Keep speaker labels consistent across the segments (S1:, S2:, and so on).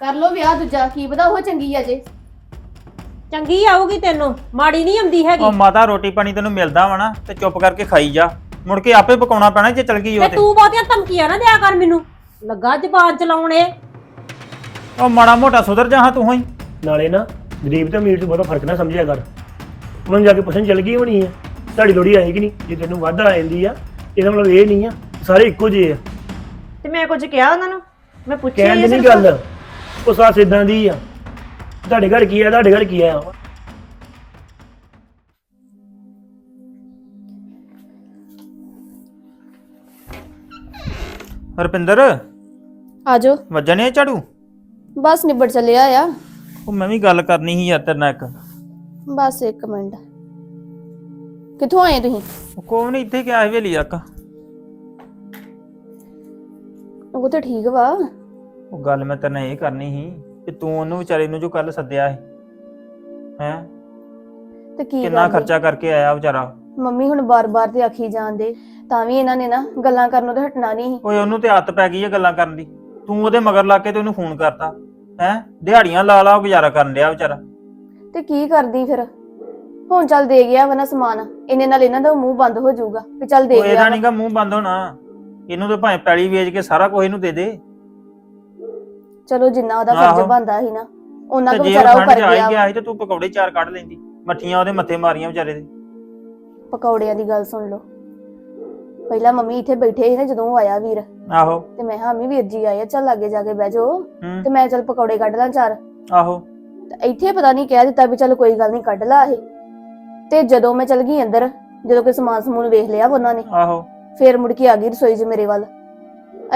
S1: ਕਰ ਲੋ ਵਿਆਹ ਦੂਜਾ ਕੀ ਪਤਾ ਉਹ ਚੰਗੀ ਆ ਜੇ।
S2: ਚੰਗੀ ਆਊਗੀ ਤੈਨੂੰ ਮਾੜੀ ਨਹੀਂ ਆਉਂਦੀ ਹੈਗੀ।
S3: ਉਹ ਮਾਤਾ ਰੋਟੀ ਪਾਣੀ ਤੈਨੂੰ ਮਿਲਦਾ ਵਾ ਨਾ ਤੇ ਚੁੱਪ ਕਰਕੇ ਖਾਈ ਜਾ। ਮੁੜ ਕੇ ਆਪੇ ਪਕਾਉਣਾ ਪੈਣਾ ਜੇ ਚਲ ਗਈ ਉਹ
S2: ਤੇ
S3: ਤੇ।
S2: ਬਹੁਤੀਆਂ ਧਮਕੀਆਂ ਨਾ ਦਿਆ ਕਰ ਮੈਨੂੰ। ਲੱਗਾ ਜ਼ਬਾਨ ਚਲਾਉਣੇ
S3: ਉਹ ਮਾੜਾ ਮੋਟਾ ਸੁਧਰ ਜਾ ਹਾਂ ਤੂੰ ਹੀ
S4: ਨਾਲੇ ਨਾ ਗਰੀਬ ਤੇ ਅਮੀਰ 'ਚ ਬਹੁਤਾ ਫ਼ਰਕ ਨਾ ਸਮਝਿਆ ਕਰ। ਉਹਨਾਂ ਨੂੰ ਜਾ ਕੇ ਪੁੱਛਣ ਚੱਲ ਗਈ ਹੋਣੀ ਹੈ ਤੁਹਾਡੀ ਲੋੜੀ ਆਏਗੀ ਨਹੀਂ? ਜੇ ਤੈਨੂੰ ਵਾਧਾ ਆ ਜਾਂਦੀ ਆ ਇਹਦਾ ਮਤਲਬ ਇਹ ਨਹੀਂ ਆ ਸਾਰੇ ਇੱਕੋ ਜਿਹੇ ਆ।
S5: ਤੇ ਮੈਂ ਕੁਝ ਕਿਹਾ ਉਹਨਾਂ ਨੂੰ? ਮੈਂ ਪੁੱਛਿਆ
S4: ਕਹਿਣ
S5: ਹੀ
S4: ਦੀ ਨਹੀਂ। ਗੱਲ। ਉਹ ਸਾਸ ਇਦਾਂ ਦੀ ਆ। ਤੁਹਾਡੇ ਘਰ ਕੀ ਆ ਤੁਹਾਡੇ ਘਰ ਕੀ ਆ?
S3: ਹਰਪਿੰਦਰ
S1: ਆਜੋ।
S3: ਵੱਜਣੇ ਆ ਝਾੜੂ?
S1: ਬਸ ਨਿਬੜ ਚੱਲਿਆ ਆ।
S3: ਉਹ ਮੈਂ ਵੀ ਗੱਲ ਕਰਨੀ ਸੀ ਯਾਰ ਤੇਰੇ ਨਾਲ ਇੱਕ।
S1: ਬਸ ਇੱਕ ਮਿੰਟ। ਕਿੱਥੋਂ ਆਏ ਤੁਸੀਂ?
S3: ਉਹ ਕੋਈ ਨਹੀਂ ਇੱਥੇ ਗਿਆ ਸੀ ਵੇਲੀ ਤੱਕ।
S1: ਉਹ ਤਾਂ ਠੀਕ ਵਾ।
S3: ਉਹ ਗੱਲ ਮੈਂ ਤੇਰੇ ਨਾਲ ਇਹ ਕਰਨੀ ਸੀ ਕਿ ਤੂੰ ਉਹਨੂੰ ਵਿਚਾਰੇ ਨੂੰ ਜੋ ਕੱਲ ਸੱਦਿਆ ਸੀ ਹੈ?
S1: ਤੇ ਕੀ
S3: ਕਿੰਨਾ? ਖਰਚਾ ਕਰਕੇ ਆਇਆ ਵਿਚਾਰਾ?
S1: ਮੰਮੀ ਹੁਣ ਬਾਰ-ਬਾਰ ਤੇ ਆਖੀ ਜਾਂਦੇ ਤਾਂ ਵੀ ਇਹਨਾਂ ਨੇ ਨਾ ਗੱਲਾਂ ਕਰਨੋਂ ਤੇ ਹਟਣਾ ਨਹੀਂ
S3: ਓਏ ਉਹਨੂੰ ਤੇ ਆਦਤ ਪੈ ਗਈ ਹੈ ਗੱਲਾਂ ਕਰਨ ਦੀ। ਤੂੰ ਉਹਦੇ ਮਗਰ ਲਾ ਕੇ ਤੇ ਉਹਨੂੰ ਫੋਨ ਕਰਤਾ ਹੈ? ਦਿਹਾੜੀਆਂ ਲਾ ਲਾ ਉਹ ਗੁਜ਼ਾਰਾ ਕਰਨ ਡਿਆ ਵਿਚਾਰਾ।
S1: ਤੇ ਕੀ ਕਰਦੀ ਫਿਰ? ਹੁਣ ਚੱਲ ਦੇ ਗਿਆ ਵਾ ਨਾ ਸਮਾਨ ਇਹਨੇ ਨਾਲ ਇਹਨਾਂ ਦਾ ਮੂੰਹ ਬੰਦ ਹੋ ਜਾਊਗਾ ਵੀ ਚੱਲ ਦੇ ਗਿਆ
S3: ਇਹਦਾ
S1: ਵਾ।
S3: ਨਹੀਂਗਾ ਮੂੰਹ ਬੰਦ ਹੋਣਾ। ਇਹਨੂੰ ਤੇ ਭਾਵੇਂ ਪੈਲੀ ਵੇਚ ਕੇ ਸਾਰਾ ਕੁਝ ਇਹਨੂੰ ਦੇ ਦੇ।
S1: ਚਲੋ ਜਿੰਨਾ ਉਹਦਾ
S3: ਆਹੋ।
S1: ਫਰਜ਼ ਬੰਦਾ ਸੀ ਨਾ ਉਹਨਾਂ
S3: ਤੇ
S1: ਕੋ
S3: ਜੇ
S1: ਵਿਚਾਰਾ ਉਹ
S3: ਠੰਡ
S1: ਕਰ
S3: ਚ ਆ। ਹੀ
S1: ਗਿਆ।
S3: ਸੀ ਤੇ ਤੂੰ ਪਕੌੜੇ ਚਾਰ ਕੱਢ ਲੈਂਦੀ ਮੱਠੀਆਂ ਉਹਦੇ ਮੱਥੇ ਮਾਰੀਆਂ ਵਿਚਾਰੇ ਦੇ।
S1: ਪਕੌੜਿਆਂ ਦੀ ਗੱਲ ਸੁਣ ਲਓ। ਪਹਿਲਾਂ ਮੰਮੀ ਇੱਥੇ ਬੈਠੇ ਸੀ ਨਾ ਜਦੋਂ ਉਹ ਆਇਆ ਵੀਰ।
S3: ਆਹੋ।
S1: ਤੇ ਮੈਂ ਹਾਂ ਮੰਮੀ ਵੀਰ ਜੀ ਆਏ ਆ ਚੱਲ ਲਾਗੇ ਜਾ ਕੇ ਬਹਿ ਜਾਓ।
S3: ਹੂੰ।
S1: ਤੇ ਮੈਂ ਚੱਲ ਪਕੌੜੇ ਕੱਢ ਲਾਂ ਚਾਰ।
S3: ਆਹੋ।
S1: ਤੇ ਇੱਥੇ ਪਤਾ ਨਹੀਂ ਕਹਿ ਦਿੱਤਾ ਵੀ ਚੱਲ ਕੋਈ ਗੱਲ ਨਹੀਂ ਕੱਢ ਲਾ ਇਹ। ਤੇ ਜਦੋਂ ਮੈਂ ਚਲ ਗਈ ਅੰਦਰ ਜਦੋਂ ਕੋਈ ਸਮਾਨ ਸਮੂਨ ਵੇਖ ਲਿਆ ਵਾ ਉਹਨਾਂ ਨੇ
S3: ਆਹੋ।
S1: ਫੇਰ ਮੁੜ ਕੇ ਆ ਗਈ ਰਸੋਈ 'ਚ ਮੇਰੇ ਵੱਲ।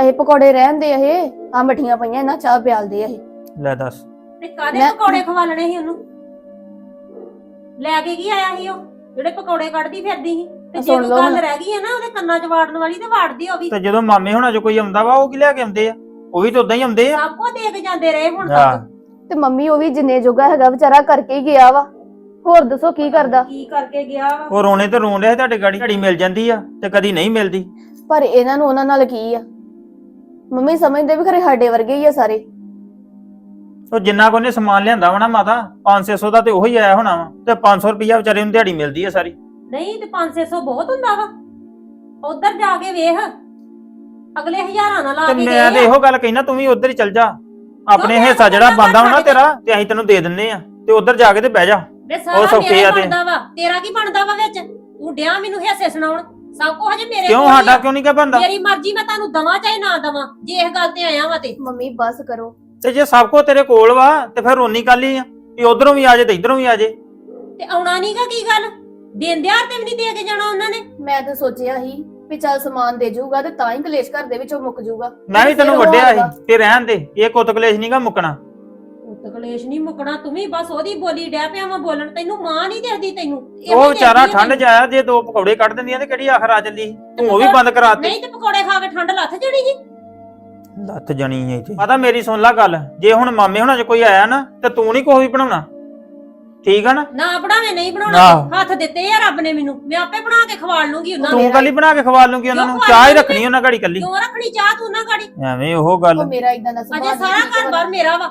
S1: ਇਹ ਪਕੌੜੇ ਰਹਿਣ ਦੇ ਇਹ। ਆ ਮਠੀਆਂ ਪਈਆਂ ਨਾ ਚਾਹ ਪਿਆਲਦੇ ਇਹ।
S3: ਲੈ ਦੱਸ।
S2: ਤੇ ਕਾਦੇ
S1: ਮੈਂ-
S2: ਪਕੌੜੇ ਖਵਾਲਣੇ ਸੀ ਉਹਨੂੰ? ਲੈ ਕੇ ਕੀ ਆਇਆ ਸੀ ਉਹ? ਜਿਹੜੇ ਪਕੌੜੇ ਕੱਢਦੀ ਫਿਰਦੀ ਸੀ। ਤੇ ਜੇ
S1: ਸੁਣ
S2: ਕੋਈ
S1: ਲਓ
S2: ਗੱਲ। ਰਹਿ ਗਈ ਹੈ ਨਾ ਉਹਦੇ ਕੰਨਾਂ 'ਚ ਵਾੜਨ ਵਾਲੀ ਤੇ ਵਾੜਦੀ ਉਹ ਵੀ।
S3: ਤੇ ਜਦੋਂ ਮਾਮੇ ਹੋਣਾ ਜੋ ਕੋਈ ਆਉਂਦਾ ਵਾ ਉਹ ਕੀ ਲੈ ਕੇ ਆਉਂਦੇ ਆ? ਉਹ ਵੀ ਤਾਂ ਉਦਾਂ ਹੀ ਆਉਂਦੇ ਆ।
S2: ਸਭ ਕੋ ਦੇ ਕੇ ਜਾਂਦੇ ਰਹੇ ਹੁਣ ਤੱਕ।
S1: ਤੇ ਮੰਮੀ ਉਹ ਵੀ ਜਿੰਨੇ ਜੋਗਾ ਹੈਗਾ ਵਿਚਾਰਾ ਕਰਕੇ ਹੀ ਗਿਆ ਵਾ। ਹੋਰ ਦੱਸੋ ਕੀ ਕਰਦਾ?
S2: ਕੀ ਕਰਕੇ ਗਿਆ ਵਾ।
S3: ਉਹ ਰੋਣੇ ਤੇ ਰੋਣ ਰਿਹਾ ਤੁਹਾਡੇ ਗਾੜੀ ਘੜੀ ਮਿਲ ਜਾਂਦੀ ਆ ਤੇ ਕਦੀ ਨਹੀਂ ਮਿਲਦੀ।
S1: ਪਰ ਇਹਨਾਂ ਨੂੰ ਉਹਨਾਂ ਨਾਲ ਕੀ ਆ? ਮੰਮੀ ਸਮਝਦੇ ਵੀ ਖਰੇ ਸਾਡੇ ਵਰਗੇ ਹੀ ਆ ਸਾਰੇ।
S3: ਉਹ ਜਿੰਨਾ ਕੋ ਨੇ ਸਮਾਨ ਲਿਆਂਦਾ ਵਾ ਨਾ ਮਾਤਾ 500 ਦਾ ਤੇ ਉਹੀ ਆਇਆ ਹੋਣਾ ਵਾ ਤੇ 500 ਰੁਪਈਆ ਵਿਚਾਰੇ ਨੂੰ ਦਿਹਾੜੀ ਮਿਲਦੀ ਆ ਸਾਰੀ।
S2: ਨਹੀਂ ਤੇ 500 ਬਹੁਤ ਹੁੰਦਾ ਵਾ। ਉਧਰ ਜਾ ਕੇ ਵੇਖ ਅਗਲੇ ਹਜ਼ਾਰਾਂ ਨਾਲ ਲਾ
S3: ਤੇ
S2: ਕੇ
S3: ਮੈਂ
S2: ਗਏ
S3: ਤੇ
S2: ਆ।
S3: ਇਹੋ ਗੱਲ ਕਹਿਣਾ ਤੂੰ ਵੀ ਉਧਰ ਹੀ ਚੱਲ ਜਾ। ਆਪਣੇ ਹਿੱਸਾ ਜਿਹੜਾ ਬੰਦਾ ਹੋਣਾ ਤੇਰਾ ਤੇ ਅਸੀਂ ਤੈਨੂੰ ਦੇ ਦਿੰਨੇ ਆ। ਤੇ ਉਧਰ ਜਾ ਕੇ ਤੇ ਬਹਿ ਜਾ।
S2: ਵੇ
S3: ਉਹ
S2: ਸਾਰਾ
S3: ਸੌਖੇ
S2: ਮੇਰਾ
S3: ਆ ਤੇ।
S2: ਬਣਦਾ ਵਾ ਤੇਰਾ ਕੀ ਬਣਦਾ ਵਾ ਵਿੱਚ? ਤੂੰ ਡਿਆ ਮੈਨੂੰ ਹਿੱਸੇ ਸੁਣਾਉਣ। ਸਭ ਕੁਝ ਹਜੇ ਮੇਰੇ
S3: ਕਿਉਂ?
S2: ਕੋਲ ਹੀ
S3: ਸਾਡਾ
S2: ਆ।
S3: ਕਿਉਂ ਨਹੀਂ ਕਿਆ ਬੰਦਾ
S2: ਮੇਰੀ ਮਰਜ਼ੀ ਮੈਂ ਤੁਹਾਨੂੰ ਦਵਾਂ ਚਾਹੇ ਨਾ ਦਵਾਂ ਜੇ ਇਸ ਗੱਲ ਤੇ ਆਇਆ ਵਾ ਤੇ।
S1: ਮੰਮੀ ਬਸ ਕਰੋ।
S3: ਤੇ ਜੇ ਸਭ ਕੋ ਤੇਰੇ ਕੋਲ ਵਾ ਤੇ ਫਿਰ ਰੋਣੀ ਕੱਲ ਆ? ਵੀ ਉਧਰੋਂ ਵੀ ਆ ਜੇ ਤੇ ਇਧਰੋਂ ਵੀ ਆ ਜੇ।
S2: ਤੇ ਆਉਣਾ ਨਹੀਂਗਾ ਕੀ ਗੱਲ? ਦਿੰਦਿਆਰ ਤੇ ਵੀ ਨਹੀਂ ਦੇ ਕੇ ਜਾਣਾ ਉਹਨਾਂ ਨੇ।
S1: ਮੈਂ ਤਾਂ ਸੋਚਿਆ ਸੀ ਵੀ ਚੱਲ ਸਮਾਨ ਦੇ ਜਾਊਗਾ ਤੇ ਤਾਂ ਹੀ ਕਲੇਸ਼ ਘਰ ਦੇ ਵਿੱਚੋਂ ਮੁੱਕ ਜਾਊਗਾ
S3: ਮੈਂ ਵੀ ਤੈਨੂੰ ਵੱਡਿਆ। ਸੀ ਤੇ ਰਹਿਣ ਦੇ ਇਹ ਕੁੱਤ ਕਲੇਸ਼ ਨਹੀਂਗਾ ਮੁੱਕਣਾ।
S2: ਕਲੇਸ਼ ਨਹੀਂ ਮੁੱਕਣਾ ਤੂੰ ਵੀ ਬਸ ਉਹਦੀ ਬੋਲੀ ਡੈ ਪਿਆ ਵਾ ਬੋਲਣ ਤੈਨੂੰ ਮਾਂ ਨਹੀਂ ਦੇਖਦੀ ਤੈਨੂੰ ਇਹੋ
S3: ਉਹ ਵਿਚਾਰਾ
S2: ਦੇਖਦੀ ਆ
S3: ਠੰਡ ਚ ਆਇਆ ਜੇ ਦੋ ਪਕੌੜੇ ਕੱਢ ਦਿੰਦੀਆਂ ਤੇ ਕਿਹੜੀ ਆਖਰ ਆ ਚੱਲੀ? ਤੂੰ ਉਹ ਵੀ ਬੰਦ ਕਰਾਤੇ।
S2: ਨਹੀਂ ਤੇ ਪਕੌੜੇ ਖਾ ਕੇ ਠੰਡ ਲੱਥ ਜਣੀ ਜੀ।
S3: ਲੱਤ ਜਣੀ ਹੈ ਇੱਥੇ। ਪਤਾ ਮੇਰੀ ਸੁਣ ਲੈ ਗੱਲ ਜੇ ਹੁਣ ਮਾਮੇ ਹੁਣਾਂ ਚ ਕੋਈ ਆਇਆ ਨਾ ਤੇ ਤੂੰ ਨਹੀਂ ਕੋਈ ਵੀ ਬਣਾਉਣਾ। ਠੀਕ ਆ ਨਾ?
S2: ਨਾ ਬਣਾਵੇਂ ਨਹੀਂ ਬਣਾਉਣਾ। ਹੱਥ ਦਿੱਤੇ ਆ ਰੱਬ ਨੇ ਮੈਨੂੰ। ਮੈਂ ਆਪੇ ਬਣਾ ਕੇ ਖਵਾਲ ਲੂੰਗੀ ਉਹਨਾਂ ਨੂੰ
S3: ਤੂੰ ਕੱਲੀ ਬਣਾ ਕੇ ਖਵਾ ਲੂੰਗੀ ਉਹਨਾਂ ਨੂੰ?
S2: ਕਿਉਂ
S3: ਚਾਹ ਹੀ
S2: ਖਵਾ
S3: ਰੱਖਣੀ ਉਹਨਾਂ ਘੜੀ ਕੱਲੀ।
S2: ਕਿਉਂ ਰੱਖਣੀ ਚਾਹ ਤੂੰ ਨਾ ਗਾੜੀ
S3: ਐਵੇਂ ਉਹ ਗੱਲ।
S1: ਉਹ ਮੇਰਾ ਇਦਾਂ ਦਾ ਸੁਭਾਅ
S2: ਅਜੇ
S1: ਨਹੀਂ
S2: ਸਾਰਾ ਘਰ
S1: ਵਾ।
S2: ਬਾਰ ਮੇਰਾ ਵਾ।